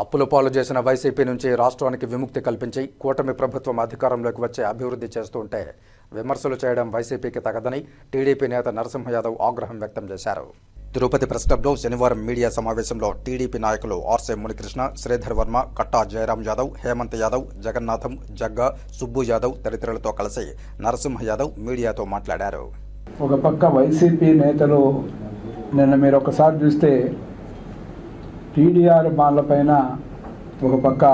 అప్పుల పాలు చేసిన వైసీపీ నుంచి రాష్ట్రానికి విముక్తి కల్పించి కూటమి ప్రభుత్వం అధికారంలోకి వచ్చే అభివృద్ధి చేస్తుంటే విమర్శలు చేయడం వైసీపీకి తగదని టీడీపీ నేత నరసింహ యాదవ్ ఆగ్రహం వ్యక్తం చేశారు. తిరుపతి ప్రెస్ క్లబ్లో శనివారం మీడియా సమావేశంలో టీడీపీ నాయకులు ఆర్సే మునికృష్ణ శ్రీధర్ వర్మ కట్టా జయరాం యాదవ్ హేమంత్ యాదవ్ జగన్నాథం జగ్గా సుబ్బు యాదవ్ తదితరులతో కలిసి నరసింహ యాదవ్ మీడియాతో మాట్లాడారు. ఒక పక్క వైసీపీ నేతలు నిన్న మీరు ఒకసారి చూస్తే టీడీఆర్ బాన్ల పైన ఒక పక్క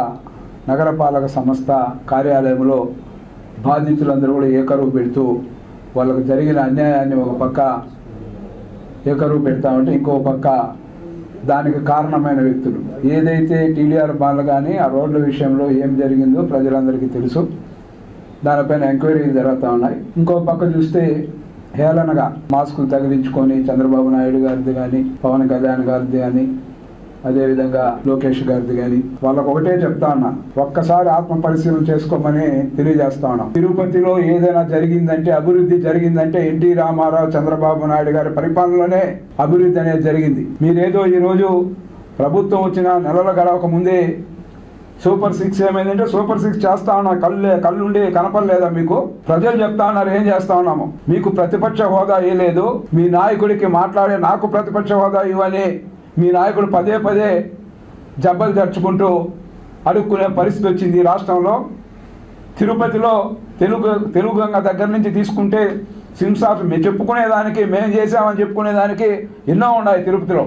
నగరపాలక సంస్థ కార్యాలయంలో బాధితులందరూ కూడా ఏకరువు పెడుతూ వాళ్ళకు జరిగిన అన్యాయాన్ని ఒక పక్క ఏకరువు పెడతా ఉంటే ఇంకో పక్క దానికి కారణమైన వ్యక్తులు. ఏదైతే టీడీఆర్ బాండ్లు కానీ ఆ రోడ్ల విషయంలో ఏం జరిగిందో ప్రజలందరికీ తెలుసు. దానిపైన ఎంక్వైరీలు జరుగుతూ ఉన్నాయి. ఇంకో పక్క చూస్తే హేళనగా మాస్కులు తగిలించుకొని చంద్రబాబు నాయుడు గారిది కానీ పవన్ కళ్యాణ్ గారిది కానీ అదేవిధంగా లోకేష్ గారిది కానీ వాళ్ళకు ఒకటే చెప్తా ఉన్నా ఒక్కసారి ఆత్మ పరిశీలన చేసుకోమని తెలియజేస్తా ఉన్నాం. తిరుపతిలో ఏదైనా జరిగిందంటే అభివృద్ధి జరిగిందంటే ఎన్టీ రామారావు చంద్రబాబు నాయుడు గారి పరిపాలనలోనే అభివృద్ధి అనేది జరిగింది. మీరేదో ఈరోజు ప్రభుత్వం వచ్చిన నెలలు గడవక ముందే సూపర్ సిక్స్ ఏమైందంటే సూపర్ సిక్స్ చేస్తా ఉన్నా. కళ్ళు కళ్ళుండి కనపడలేదా మీకు? ప్రజలు చెప్తా ఉన్నారు ఏం చేస్తా ఉన్నాము? మీకు ప్రతిపక్ష హోదా ఇవ్వలేదు మీ నాయకుడికి మాట్లాడే నాకు ప్రతిపక్ష హోదా ఇవ్వని మీ నాయకుడు పదే పదే జబ్బలు తెరుచుకుంటూ అడుక్కునే పరిస్థితి వచ్చింది ఈ రాష్ట్రంలో. తిరుపతిలో తెలుగు తెలుగు గంగ దగ్గర నుంచి తీసుకుంటే సిమ్సాఫ్ మేము చెప్పుకునేదానికి మేము చేసామని చెప్పుకునేదానికి ఎన్నో ఉన్నాయి తిరుపతిలో.